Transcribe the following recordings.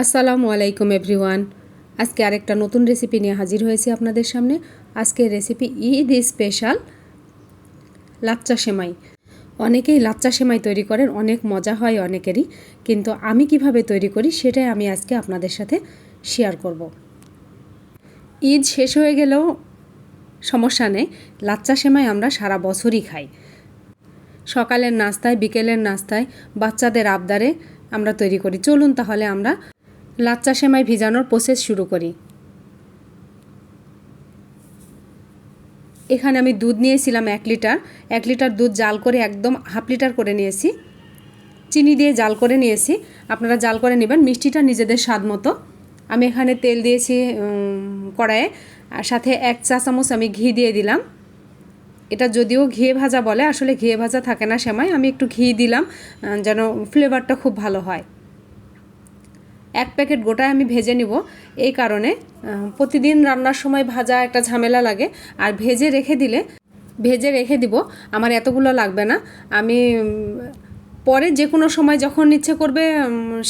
আসসালামু আলাইকুম এভরিওয়ান। আজকে আরেকটা নতুন রেসিপি নিয়ে হাজির হয়েছি আপনাদের সামনে। আজকের রেসিপি ঈদ স্পেশাল লাচ্চা সেমাই। অনেকেই লাচ্চা সেমাই তৈরি করেন, অনেক মজা হয় অনেকেরই, কিন্তু আমি কীভাবে তৈরি করি সেটাই আমি আজকে আপনাদের সাথে শেয়ার করব। ঈদ শেষ হয়ে গেলেও সমস্যা নেই, লাচ্চা সেমাই আমরা সারা বছরই খাই। সকালের নাস্তায়, বিকেলের নাস্তায় বাচ্চাদের আবদারে আমরা তৈরি করি। চলুন তাহলে আমরা লাচ্চা সেমাই ভিজানোর প্রসেস শুরু করি। এখানে আমি দুধ নিয়েছিলাম এক লিটার। এক লিটার দুধ জাল করে একদম হাফ লিটার করে নিয়েছি। চিনি দিয়ে জাল করে নিয়েছি। আপনারা জাল করে নেবেন, মিষ্টিটা নিজেদের স্বাদ মতো। আমি এখানে তেল দিয়েছি কড়াইয়ে। আর সাথে এক চা চামচ আমি ঘি দিয়ে দিলাম। এটা যদিও ঘিয়ে ভাজা বলে, আসলে ঘিয়ে ভাজা থাকে না সেমাই। আমি একটু ঘি দিলাম যেন ফ্লেভারটা খুব ভালো হয়। এক প্যাকেট গোটায় আমি ভেজে নিব। এই কারণে প্রতিদিন রান্নার সময় ভাজা একটা ঝামেলা লাগে। আর ভেজে রেখে দিলে, ভেজে রেখে দিব, আমার এতগুলো লাগবে না। আমি পরে যে কোনো সময় যখন ইচ্ছে করবে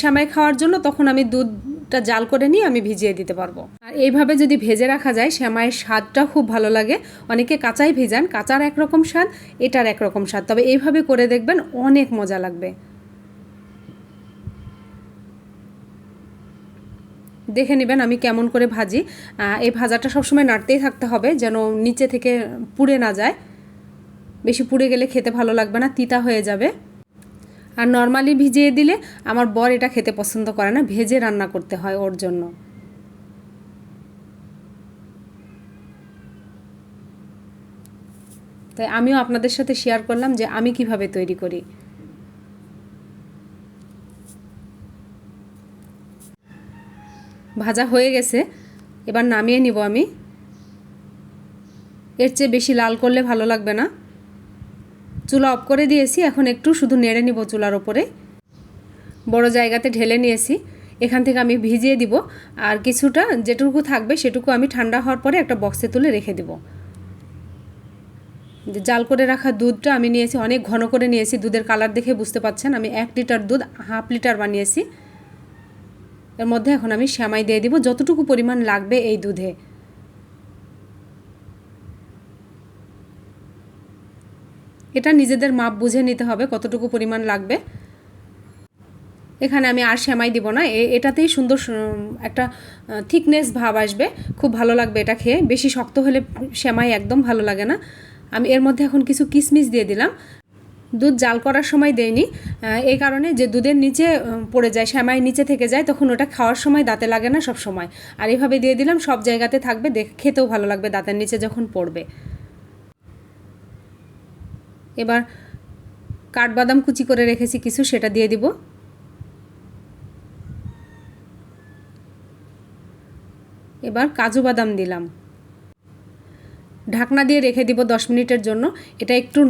শ্যামাই খাওয়ার জন্য, তখন আমি দুধটা জাল করে নিয়ে আমি ভিজিয়ে দিতে পারব। আর এইভাবে যদি ভেজে রাখা যায় শ্যামাইয়ের স্বাদটা খুব ভালো লাগে। অনেকে কাঁচাই ভেজান, কাঁচার একরকম স্বাদ, এটার একরকম স্বাদ। তবে এইভাবে করে দেখবেন, অনেক মজা লাগবে। দেখে নেবেন আমি কেমন করে ভাজি। এই ভাজাটা সবসময় নাড়তেই থাকতে হবে যেন নিচে থেকে পুড়ে না যায়। বেশি পুড়ে গেলে খেতে ভালো লাগবে না, তিতা হয়ে যাবে। আর নর্মালি ভিজিয়ে দিলে আমার বর এটা খেতে পছন্দ করে না, ভেজে রান্না করতে হয় ওর জন্য। তাই আমিও আপনাদের সাথে শেয়ার করলাম যে আমি কীভাবে তৈরি করি। ভাজা হয়ে গেছে। এবার নামিয়ে নিব আমি। এর চেয়ে বেশি লাল করলে ভালো লাগবে না। চুলা অফ করে দিয়েছি, এখন একটু শুধু নেড়ে নিব চুলার ওপরে। বড় জায়গাতে ঢেলে নিয়েছি। এখান থেকে আমি ভিজিয়ে দিব। আর কিছুটা যেটুকু থাকবে সেটুকু আমি ঠান্ডা হওয়ার পরে একটা বক্সে তুলে রেখে দিব। জাল করে রাখা দুধটা আমি নিয়েছি, অনেক ঘন করে নিয়েছি। দুধের কালার দেখে বুঝতে পাচ্ছেন, আমি এক লিটার দুধ, হাফ লিটার বানিয়েছি। এর মধ্যে এখন আমি শ্যামাই দিয়ে দিব, যতটুকু পরিমাণ লাগবে এই দুধে। এটা নিজেদের মাপ বুঝে নিতে হবে কতটুকু পরিমাণ লাগবে। এখানে আমি আর শ্যামাই দিব না এটাতেই সুন্দর একটা থিকনেস ভাব আসবে, খুব ভালো লাগবে এটা খেয়ে। বেশি শক্ত হলে শ্যামাই একদম ভালো লাগে না। আমি এর মধ্যে এখন কিছু কিশমিশ দিয়ে দিলাম। দুধ জাল করার সময় দেয়নি। এই কারণে যে দুধের নিচে পড়ে যায়, শ্যামাই নিচে থেকে যায়, তখন ওটা খাওয়ার সময় দাঁতে লাগে না সব সময়। আর এভাবে দিয়ে দিলাম, সব জায়গাতে থাকবে খেতেও ভালো লাগবে দাঁতের নিচে যখন পড়বে। এবার কাঠবাদাম কুচি করে রেখেছি কিছু, সেটা দিয়ে দিব। এবার কাজু বাদাম দিলাম। ঢাকনা দিয়ে রেখে দিব দশ মিনিটের জন্য। এটা একটু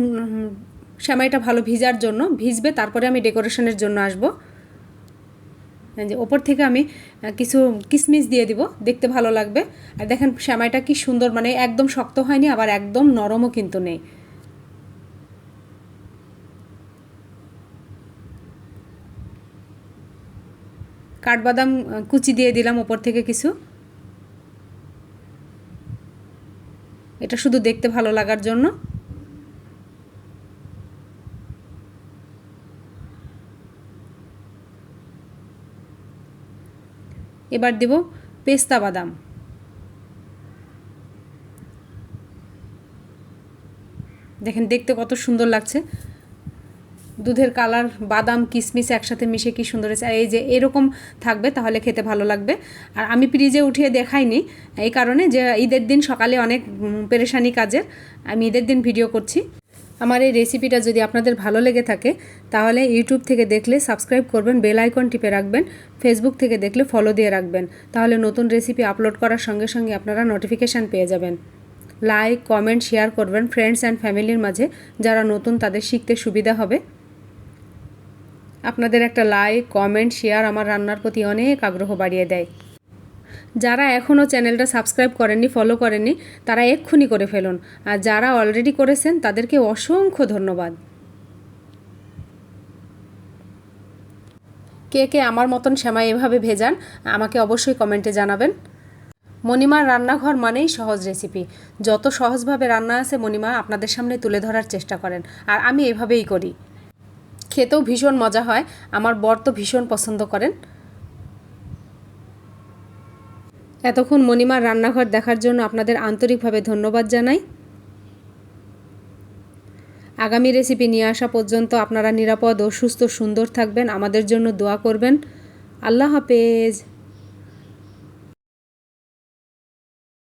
সেমাইটা ভালো ভিজার জন্য ভিজবে, তারপরে আমি ডেকোরেশনের জন্য আসব। যে ওপর থেকে আমি কিছু কিসমিস দিয়ে দিব, দেখতে ভালো লাগবে। আর দেখেন সেমাইটা কি সুন্দর মানে একদম শক্ত হয়নি, আবার একদম নরমও কিন্তু নেই। কাঠবাদাম কুচি দিয়ে দিলাম ওপর থেকে কিছু। এটা শুধু দেখতে ভালো লাগার জন্য। এবার দেব পেস্তা বাদাম। দেখেন দেখতে কত সুন্দর লাগছে। দুধের কালার, বাদাম কিশমিশ একসাথে মিশে কি সুন্দর হয়েছে। আর এই যে এরকম থাকবে, তাহলে খেতে ভালো লাগবে। আর আমি ফ্রিজে উঠিয়ে দেখাইনি, এই কারণে যে ঈদের দিন সকালে অনেক পেরেশানি কাজের, আমি ঈদের দিন ভিডিও করছি। আমার এই রেসিপিটা যদি আপনাদের ভালো লেগে থাকে, তাহলে ইউটিউব থেকে দেখলে সাবস্ক্রাইব করবেন বেল আইকন টিপে রাখবেন ফেসবুক থেকে দেখলে ফলো দিয়ে রাখবেন। তাহলে নতুন রেসিপি আপলোড করার সঙ্গে সঙ্গে আপনারা নোটিফিকেশান পেয়ে যাবেন। লাইক কমেন্ট শেয়ার করবেন ফ্রেন্ডস অ্যান্ড ফ্যামিলির মাঝে, যারা নতুন তাদের শিখতে সুবিধা হবে। আপনাদের একটা লাইক কমেন্ট শেয়ার আমার রান্নার প্রতি অনেক আগ্রহ বাড়িয়ে দেয়। যারা এখনও চ্যানেলটা সাবস্ক্রাইব করেননি ফলো করেননি, তারা এক্ষুনি করে ফেলুন। আর যারা অলরেডি করেছেন, তাদেরকে অসংখ্য ধন্যবাদ। কে কে আমার মতন সেমাই এভাবে ভেজান, আমাকে অবশ্যই কমেন্টে জানাবেন। মণিমার রান্নাঘর মানেই সহজ রেসিপি যত সহজভাবে রান্না আছে, মণিমা আপনাদের সামনে তুলে ধরার চেষ্টা করেন। আর আমি এভাবেই করি। খেতেও ভীষণ মজা হয়, আমার বর তো ভীষণ পছন্দ করেন। এতক্ষণ মণিমার রান্নাঘর দেখার জন্য আপনাদের আন্তরিকভাবে ধন্যবাদ জানাই। আগামী রেসিপি নিয়ে আসা পর্যন্ত আপনারা নিরাপদ ও সুস্থ সুন্দর থাকবেন। আমাদের জন্য দোয়া করবেন। আল্লাহ হাফেজ।